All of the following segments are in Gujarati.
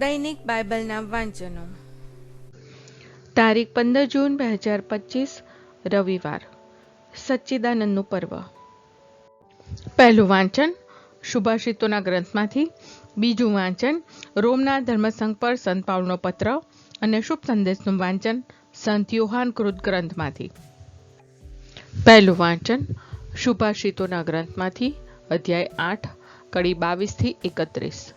દૈનિક બાઇબલના વાંચનો. તારીખ પંદર જૂન બે હજાર પચીસ, રવિવાર. સચ્ચિદાનંદનું પર્વ. પહેલું વાંચન શુભાષિતોના ગ્રંથમાંથી, બીજું વાંચન રોમના ધર્મસંઘ પર સંત પાઉલનો પત્ર અને શુભ સંદેશનું વાંચન સંત યોહાન કૃત ગ્રંથમાંથી. પહેલું વાંચન શુભાષિતોના ગ્રંથમાંથી, અધ્યાય આઠ, કડી બાવીસથી એકત્રીસ.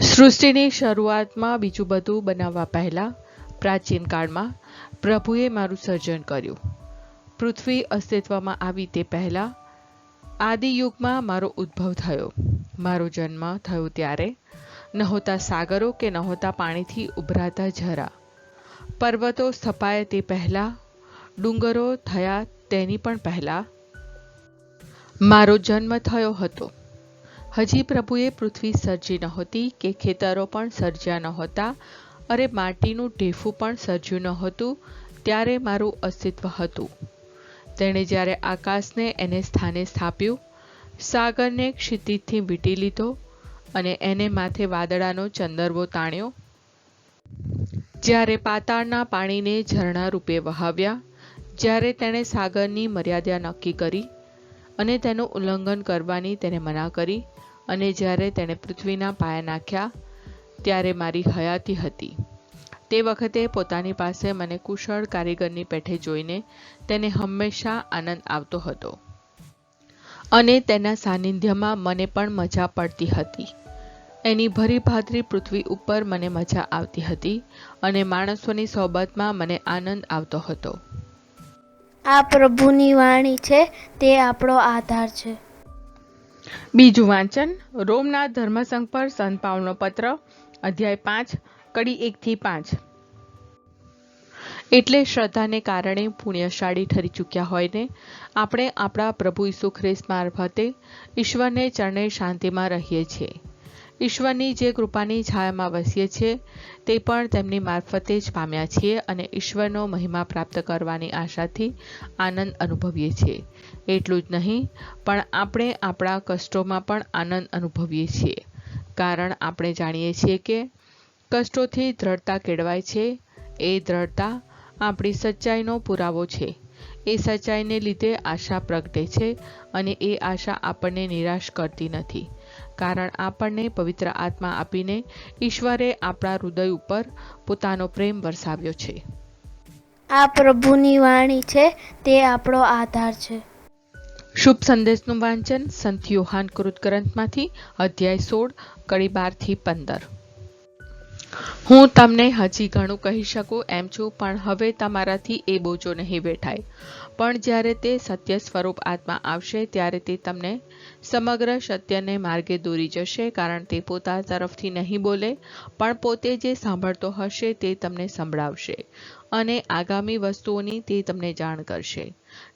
સૃષ્ટિની શરૂઆતમાં બીજું બધું બનાવવા પહેલાં, પ્રાચીન કાળમાં, પ્રભુએ મારું સર્જન કર્યું. પૃથ્વી અસ્તિત્વમાં આવી તે પહેલાં, આદિયુગમાં મારો ઉદ્ભવ થયો. મારો જન્મ થયો ત્યારે, નહોતા સાગરો કે નહોતા પાણીથી ઉભરાતા ઝરા. પર્વતો સ્થપાય તે પહેલાં, ડુંગરો થયા તેની પણ પહેલાં, મારો જન્મ થયો હતો. હજી પ્રભુએ પૃથ્વી સર્જી નહોતી કે ખેતરો પણ સર્જ્યા નહોતા, અરે માટીનું ઢેફું પણ સર્જ્યું નહોતું, ત્યારે મારું અસ્તિત્વ હતું. તેણે જ્યારે આકાશને એને સ્થાને સ્થાપ્યું, સાગરને ક્ષિતિજથી વીંટી લીધો અને એને માથે વાદળાનો ચંદરવો તાણ્યો. જ્યારે પાતાળના પાણીને ઝરણા રૂપે વહાવ્યા, જ્યારે તેણે સાગરની મર્યાદા નક્કી કરી અને તેનું ઉલ્લંઘન કરવાની તેને મના કરી અને જ્યારે તેણે પૃથ્વીના પાયા નાખ્યા, ત્યારે મારી હયાતી હતી. તે વખતે પોતાની પાસે મને કુશળ કારીગરની પેઠે જોઈને તેને હંમેશા આનંદ આવતો હતો. અને તેના સાનિધ્યમાં મને પણ મજા પડતી હતી. એની ભરી ભાતરી પૃથ્વી ઉપર મને મજા આવતી હતી અને માણસોની સોબતમાં મને આનંદ આવતો હતો. આ પ્રભુની વાણી છે, તે આપણો આધાર છે. બીજું વાંચન. રોમના ધર્મસંઘ પર સંત પત્ર, અધ્યાય પાંચ, કડી એકથી પાંચ. એટલે શ્રદ્ધાને કારણે પુણ્યશાળી ઠરી ચૂક્યા હોય ને, આપણે આપણા પ્રભુ ઈસુ ખ્રિસ્ત મારફતે ઈશ્વરને ચરણે શાંતિમાં રહીએ છીએ. ઈશ્વરની જે કૃપાની છાયામાં વસીએ છીએ, તે પણ તેમની મારફતે જ પામ્યા છીએ અને ઈશ્વરનો મહિમા પ્રાપ્ત કરવાની આશાથી આનંદ અનુભવીએ છીએ. એટલું જ નહીં, પણ આપણે આપણા કષ્ટોમાં પણ આનંદ અનુભવીએ છીએ. કારણ આપણે જાણીએ છીએ કે કષ્ટોથી દ્રઢતા કેળવાય છે. એ દ્રઢતા આપણી સચ્ચાઈનો પુરાવો છે. એ સચ્ચાઈને લીધે આશા પ્રગટે છે અને એ આશા આપણને નિરાશ કરતી નથી. કારણ આપણને પવિત્ર આત્મા આપીને ઈશ્વરે આપણા હૃદય ઉપર પોતાનો પ્રેમ વરસાવ્યો છે. આ પ્રભુની વાણી છે, તે આપણો આધાર છે. શુભ સંદેશનું વાંચન સંત યોહાન કૃત ગ્રંથમાંથી અધ્યાય સોળ, કડી બારથી પંદર. હું તમને હજી ઘણું કહી શકું એમ છું, પણ હવે તમારાથી એ બોજો નહીં વેઠાય. પણ જ્યારે તે સત્ય સ્વરૂપ આત્મા આવશે, ત્યારે તે તમને સમગ્ર સત્યને માર્ગે દોરી જશે, કારણ તે પોતા તરફથી નહીં બોલે, પણ પોતે જે સાંભળતો હશે તે તમને સંભળાવશે અને આગામી વસ્તુઓની તે તમને જાણ કરશે.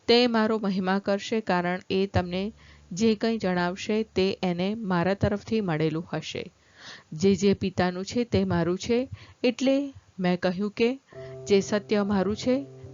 તે મારો મહિમા કરશે, કારણ એ તમને જે કંઈ જણાવશે તે એને મારા તરફથી મળેલું હશે. જે જે પિતાનું છે તે મારું છે, એટલે મેં કહ્યું કે જે સત્ય મારું છે